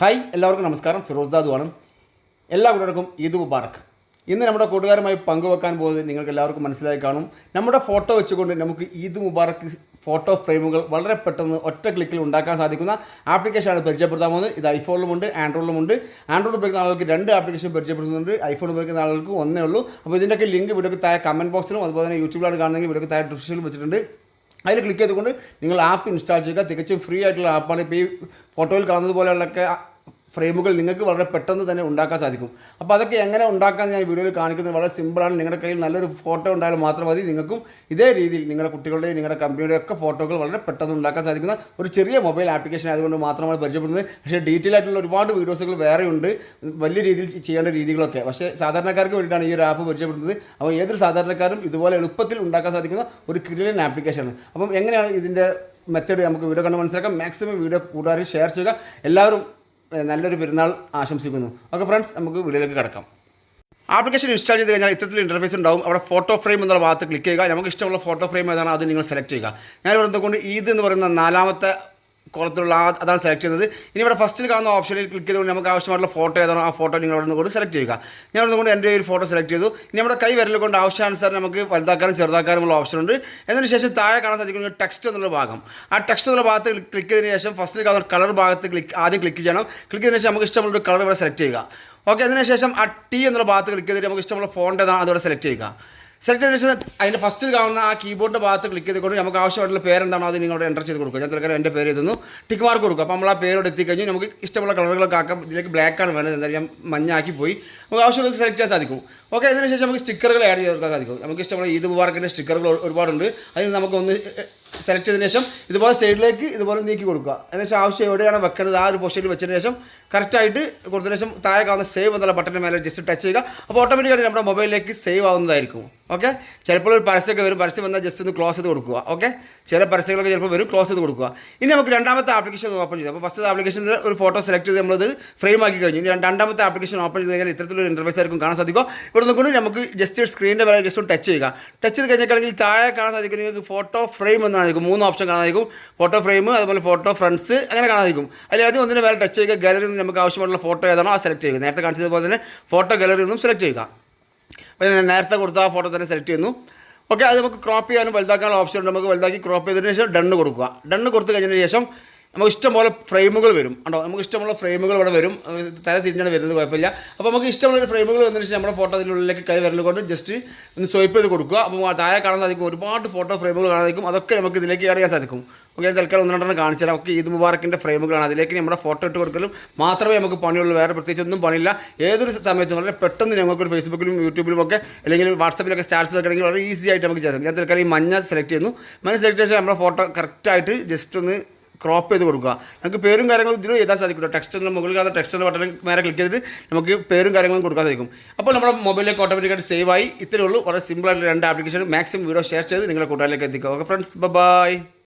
Hi എല്ലാവർക്കും നമസ്കാരം. ഫിറോസ് ദാദുവാണ്. എല്ലാ കൂട്ടർക്കും ഈദ് മുബാറക്ക് ഇന്ന് നമ്മുടെ കൂട്ടുകാരുമായി പങ്കുവെക്കാൻ പോകുന്നത് നിങ്ങൾക്ക് എല്ലാവർക്കും മനസ്സിലായി കാണും. നമ്മുടെ ഫോട്ടോ വെച്ചുകൊണ്ട് നമുക്ക് ഈദ് മുബാറക്ക് ഫോട്ടോ ഫ്രെയിമുകൾ വളരെ പെട്ടെന്ന് ഒറ്റ ക്ലിക്കിൽ ഉണ്ടാക്കാൻ സാധിക്കുന്ന ആപ്ലിക്കേഷനാണ് പരിചയപ്പെടുത്താൻ പോകുന്നത്. ഇത് ഐഫോണിലുമുണ്ട് ആൻഡ്രോയിഡിലുമുണ്ട്. ആൻഡ്രോയിഡ് ഉപയോഗിക്കുന്ന ആളുകൾക്ക് രണ്ട് ആപ്ലിക്കേഷൻ പരിചയപ്പെടുത്തുന്നുണ്ട്. ഐഫോൺ ഉപയോഗിക്കുന്ന ആളുകൾക്ക് ഒന്നേ ഉള്ളൂ. അപ്പോൾ ഇതിന്റെയൊക്കെ ലിങ്ക് ഇവിടെയൊക്കെ താഴെ കമന്റ് ബോക്സിലും അതുപോലെ തന്നെ യൂട്യൂബിലാണ് കാണുന്നെങ്കിൽ ഇവിടെയൊക്കെ താഴെ ഡിസ്ക്രിപ്ഷനിലും വെച്ചിട്ടുണ്ട്. അതിൽ ക്ലിക്ക് ചെയ്തുകൊണ്ട് നിങ്ങൾ ആപ്പ് ഇൻസ്റ്റാൾ ചെയ്യുക. തികച്ചും ഫ്രീ ആയിട്ടുള്ള ആപ്പാണ് ഇപ്പോൾ ഈ ഫോട്ടോയിൽ കാണുന്നത് പോലെയുള്ളൊക്കെ ഫ്രെയിമുകൾ നിങ്ങൾക്ക് വളരെ പെട്ടെന്ന് തന്നെ ഉണ്ടാക്കാൻ സാധിക്കും. അപ്പോൾ അതൊക്കെ എങ്ങനെ ഉണ്ടാക്കാൻ ഞാൻ വീഡിയോയിൽ കാണിക്കുന്നത് വളരെ സിമ്പിളാണ്. നിങ്ങളുടെ കയ്യിൽ നല്ലൊരു ഫോട്ടോ ഉണ്ടായാൽ മാത്രം മതി. നിങ്ങൾക്കും ഇതേ രീതിയിൽ നിങ്ങളുടെ കുട്ടികളുടെയും നിങ്ങളുടെ കമ്പനിയുടെ ഒക്കെ ഫോട്ടോകൾ വളരെ പെട്ടെന്ന് ഉണ്ടാക്കാൻ സാധിക്കുന്ന ഒരു ചെറിയ മൊബൈൽ ആപ്ലിക്കേഷൻ ആയതുകൊണ്ട് മാത്രമാണ് പരിചയപ്പെടുന്നത്. പക്ഷേ ഡീറ്റെയിൽ ആയിട്ടുള്ള ഒരുപാട് വീഡിയോസുകൾ വേറെയുണ്ട് വലിയ രീതിയിൽ ചെയ്യേണ്ട രീതികളൊക്കെ. പക്ഷേ സാധാരണക്കാർക്ക് വേണ്ടിയിട്ടാണ് ഈ ഒരു ആപ്പ് പരിചയപ്പെടുന്നത്. അപ്പോൾ ഏതൊരു സാധാരണക്കാരും ഇതുപോലെ എളുപ്പത്തിൽ ഉണ്ടാക്കാൻ സാധിക്കുന്ന ഒരു കിടിലൻ ആപ്ലിക്കേഷനാണ്. അപ്പം എങ്ങനെയാണ് ഇതിന്റെ മെത്തേഡ്? നമുക്ക് വീഡിയോ കണ്ട് മനസ്സിലാക്കാം. മാക്സിമം വീഡിയോ കൂടാതെ ഷെയർ ചെയ്യുക. എല്ലാവരും നല്ലൊരു പെരുന്നാൾ ആശംസിക്കുന്നു. ഓക്കെ ഫ്രണ്ട്സ് നമുക്ക് വീഡിയോയിലേക്ക് കിടക്കാം. ആപ്ലിക്കേഷൻ ഇൻസ്റ്റാൾ ചെയ്ത് കഴിഞ്ഞാൽ ഇത്തരത്തിൽ ഇന്റർഫേസ് ഉണ്ടാവും. അവിടെ ഫോട്ടോ ഫ്രെയിം എന്നുള്ള ഭാഗത്ത് ക്ലിക്ക് ചെയ്യുക. നമുക്ക് ഇഷ്ടമുള്ള ഫോട്ടോ ഫ്രെയിം ഏതാണ് അത് നിങ്ങൾ സെലക്ട് ചെയ്യുക. ഞാൻ ഇവിടെ എന്തുകൊണ്ട് ഈദ് എന്ന് പറയുന്ന നാലാമത്തെ കോളത്തിലുള്ള അതാണ് സെലക്ട് ചെയ്യുന്നത്. ഇനി ഇവിടെ ഫസ്റ്റിൽ കാണുന്ന ഓപ്ഷനിൽ ക്ലിക്ക് ചെയ്തുകൊണ്ട് നമുക്ക് ആവശ്യമായിട്ടുള്ള ഫോട്ടോ ഏതാണോ ആ ഫോട്ടോ നിങ്ങൾ അവിടെ നിന്ന് കൊണ്ട് സെലക്ട് ചെയ്യുക. ഞാൻ അവിടെ കൊണ്ട് എന്റെ ഒരു ഫോട്ടോ സെലക്ട് ചെയ്തു. ഇനി നമ്മുടെ കൈ വിരൽ കൊണ്ട് ആവശ്യാനുസരണം നമുക്ക് വലുതാക്കാനും ചെറുതാക്കാനുമുള്ള ഓപ്ഷൻ ഉണ്ട്. എന്നതിന് ശേഷം താഴെ കാണാൻ സാധിക്കുന്ന ടെക്സ്റ്റ് എന്നുള്ള ഭാഗം. ആ ടെക്സ്റ്റ് എന്നുള്ള ഭാഗത്ത് ക്ലിക്ക് ചെയ്തതിന് ശേഷം ഫസ്റ്റിൽ കാണുന്ന കളർ ഭാഗത്ത് ക്ലിക്ക് ആദ്യം ക്ലിക്ക് ചെയ്യണം. ക്ലിക്ക് ചെയ്തതിന് ശേഷം നമുക്ക് ഇഷ്ടമുള്ള ഒരു കളർ ഇവിടെ സെലക്ട് ചെയ്യുക. ഓക്കെ അതിനുശേഷം ആ ടി എന്നുള്ള ഭാഗത്ത് ക്ലിക്ക് ചെയ്തിട്ട് നമുക്ക് ഇഷ്ടമുള്ള ഫോണ്ട് ഏതാണ്? അതോടെ സെലക്ട് ചെയ്യുക. സെലക്ട് ചെയ്തതിന് ശേഷം അതിന്റെ ഫസ്റ്റിൽ കാണുന്ന ആ കീബോർഡിന്റെ ഭാഗത്ത് ക്ലിക്ക് ചെയ്തുകൊണ്ട് നമുക്ക് ആവശ്യമായിട്ടുള്ള പേരെന്താണോ അത് നിങ്ങളോട് എന്റർ ചെയ്ത് കൊടുക്കുക. ഞാൻ തൽക്കാലം എന്റെ പേര് ഇതൊന്നു ടിക്ക് മാർക്ക് കൊടുക്കുക. അപ്പോൾ നമ്മൾ ആ പേരോട് എത്തിക്കഴിഞ്ഞു നമുക്ക് ഇഷ്ടമുള്ള കളറുകളൊക്കെ ആക്കാം. ഇതിലേക്ക് ബ്ലാക്ക് ആണ് വേണ്ടത്. എന്തായാലും ഞാൻ മഞ്ഞാക്കി പോയി. നമുക്ക് ആവശ്യമുള്ള സെലക്ട് ചെയ്യാൻ സാധിക്കും. ഓക്കെ അതിനുശേഷം നമുക്ക് സ്റ്റിക്കറുകൾ ആഡ് ചെയ്ത് കൊടുക്കാൻ സാധിക്കും. നമുക്ക് ഇഷ്ടമുള്ള ഈദ് മുബാറക്കിന്റെ സ്റ്റിക്കറുകൾ ഒരുപാടുണ്ട്. അതിന് നമുക്ക് ഒന്ന് സെലക്ട് ചെയ്തതിന് ശേഷം ഇതുപോലെ സൈഡിലേക്ക് ഇതുപോലെ നീക്കി കൊടുക്കുക. എന്നുവെച്ചാൽ ആവശ്യം എവിടെയാണ് വെക്കേണ്ടത് ആ ഒരു പൊസിഷനിൽ വെച്ചതിന് ശേഷം കറക്റ്റായിട്ട് കൊടുത്തതിന് ശേഷം താഴെ കാണുന്ന സേവ് എന്നുള്ള ബട്ടണിന് മേലെ ജസ്റ്റ് ടച്ച് ചെയ്യുക. അപ്പോൾ ഓട്ടോമാറ്റിക്കായിട്ട് നമ്മുടെ മൊബൈലിലേക്ക് സേവ് ആവുന്നതായിരിക്കും. ഓക്കെ ചിലപ്പോൾ ഒരു പരസ്യമൊക്കെ വരും. പരസ്യം വന്നാൽ ജസ്റ്റ് ഒന്ന് ക്ലോസ് ചെയ്ത് കൊടുക്കുക. ഓക്കെ ചില പരസ്യങ്ങളൊക്കെ ചിലപ്പോൾ വരും ക്ലോസ് ചെയ്ത് കൊടുക്കുക. ഇനി നമുക്ക് രണ്ടാമത്തെ ആപ്ലിക്കേഷൻ ഓപ്പൺ ചെയ്യാം. അപ്പോൾ ഫസ്റ്റ് ആപ്ലിക്കേഷനിൽ ഒരു ഫോട്ടോ സെലക്ട് ചെയ്ത് നമ്മളത് ഫ്രെയിം ആക്കി കഴിഞ്ഞു. ഇനി രണ്ടാമത്തെ ആപ്ലിക്കേഷൻ ഓപ്പൺ ചെയ്ത് കഴിഞ്ഞാൽ ഇത്തരത്തിലൊരു ഇന്റർവ്യൂസ് ആയിരിക്കും കാണാൻ സാധിക്കും ഇവിടെ നിന്നുകൊണ്ട് നമുക്ക് ജസ്റ്റ് സ്ക്രീനിന്റെ വരെ ജസ്റ്റ് ടച്ച് ചെയ്യുക. ടച്ച് ചെയ്ത് കഴിഞ്ഞാൽ താഴെ കാണാൻ സാധിക്കും നിങ്ങൾക്ക് ഫോട്ടോ ഫ്രെയിം എന്നാണ് സാധിക്കും മൂന്ന് ഓപ്ഷൻ കാണാതിരിക്കും. ഫോട്ടോ ഫ്രെയിം അതുപോലെ ഫോട്ടോ ഫ്രണ്ട്സ് അങ്ങനെ കാണാതിരിക്കും. അതിൽ ആദ്യം ഒന്നിന് വേറെ ടച്ച് ചെയ്യുക. ഗാലറിയിൽ നിന്ന് നമുക്ക് ആവശ്യമുള്ള ഫോട്ടോ ഏതാണോ ആ സെലക്ട് ചെയ്യുക. നേരത്തെ കാണിച്ചതുപോലെ തന്നെ ഫോട്ടോ ഗാലറി നിന്നും സെലക്ട് ചെയ്യുക. അപ്പോൾ നേരത്തെ കൊടുത്ത ആ ഫോട്ടോ തന്നെ സെലക്ട് ചെയ്യുന്നു. ഓക്കെ അത് നമുക്ക് ക്രോപ്പ് ചെയ്യാനും വലുതാക്കാനുള്ള ഓപ്ഷൻ ഉണ്ട്. നമുക്ക് വലുതാക്കി ക്രോപ്പ് ചെയ്തതിന് ശേഷം ഡണ്ണ് കൊടുക്കുക. ഡണ്ണ് കൊടുത്തു കഴിഞ്ഞതിന് ശേഷം നമുക്ക് ഇഷ്ടംപോലെ ഫ്രെയിമുകൾ വരും. ഉണ്ടോ നമുക്ക് ഇഷ്ടമുള്ള ഫ്രെയിമുകൾ ഇവിടെ വരും. തല തിരിഞ്ഞാണ് വരുന്നത് കുഴപ്പമില്ല. അപ്പോൾ നമുക്ക് ഇഷ്ടമുള്ള ഫ്രെയിമുകൾ വന്നതിന് ശേഷം നമ്മുടെ ഫോട്ടോ അതിനുള്ളിലേക്ക് കൈ വരൽ കൊണ്ട് ജസ്റ്റ് ഒന്ന് സ്വൈപ്പ് ചെയ്ത് കൊടുക്കുക. അപ്പോൾ താഴെ കാണാൻ സാധിക്കും ഒരുപാട് ഫോട്ടോ ഫ്രെയിമുകൾ കാണാതിരിക്കും. അതൊക്കെ നമുക്ക് ഇതിലേക്ക് ആഡ് സാധിക്കും. ഓക്കെ തൽക്കാലം ഒന്ന് രണ്ടെണ്ണം കാണിച്ചു തരാം. ഒക്കെ ഈദ് മുബാറക്കിന്റെ ഫ്രെയിമുകളാണ്. അതിലേക്ക് നമ്മുടെ ഫോട്ടോ ഇട്ട് കൊടുക്കലും മാത്രമേ നമുക്ക് പണിയുള്ളൂ. വേറെ പ്രത്യേകിച്ച് ഒന്നും പണിയില്ല. ഏതൊരു സമയത്തും വളരെ പെട്ടെന്ന് നമുക്കൊരു ഫേസ്ബുക്കിലും യൂട്യൂബിലും ഒക്കെ അല്ലെങ്കിൽ വാട്സപ്പിലൊക്കെ സ്റ്റാറ്റസ് വെക്കണമെങ്കിൽ വളരെ ഈസി ആയിട്ട് നമുക്ക് ചെയ്യാൻ സാധിക്കും. ഞാൻ തൽക്കാലം ഈ മഞ്ഞ സെലക്ട് ചെയ്യുന്നു. മഞ്ഞ സെലക്ട് ചെയ്താൽ നമ്മുടെ ഫോട്ടോ കറക്റ്റായിട്ട് ജസ്റ്റ് ഒന്ന് ക്രോപ്പ് ചെയ്ത് കൊടുക്കുക. നമുക്ക് പേരും കാര്യങ്ങളും ഇതിലും എഴുതാൻ സാധിക്കും ടെക്സ്റ്റ് മുകളിൽ കാണുന്ന ടെക്സ്റ്റ് ബട്ടൺ നേരെ ക്ലിക്ക് ചെയ്തിട്ട് നമുക്ക് പേരും കാര്യങ്ങളും കൊടുക്കാൻ സാധിക്കും. അപ്പോൾ നമ്മുടെ മൊബൈലിലേക്ക് ഓട്ടോമാറ്റിക്കായിട്ട് സേവ് ആയി. ഇത്രയേ ഉള്ളൂ. വളരെ സിമ്പിൾ ആയിട്ട് രണ്ട് ആപ്ലിക്കേഷൻ മാക്സിമം വീഡിയോ ഷെയർ ചെയ്ത് നിങ്ങളുടെ കൂട്ടുകാരിലേക്ക് എത്തിക്കുക. Okay friends bye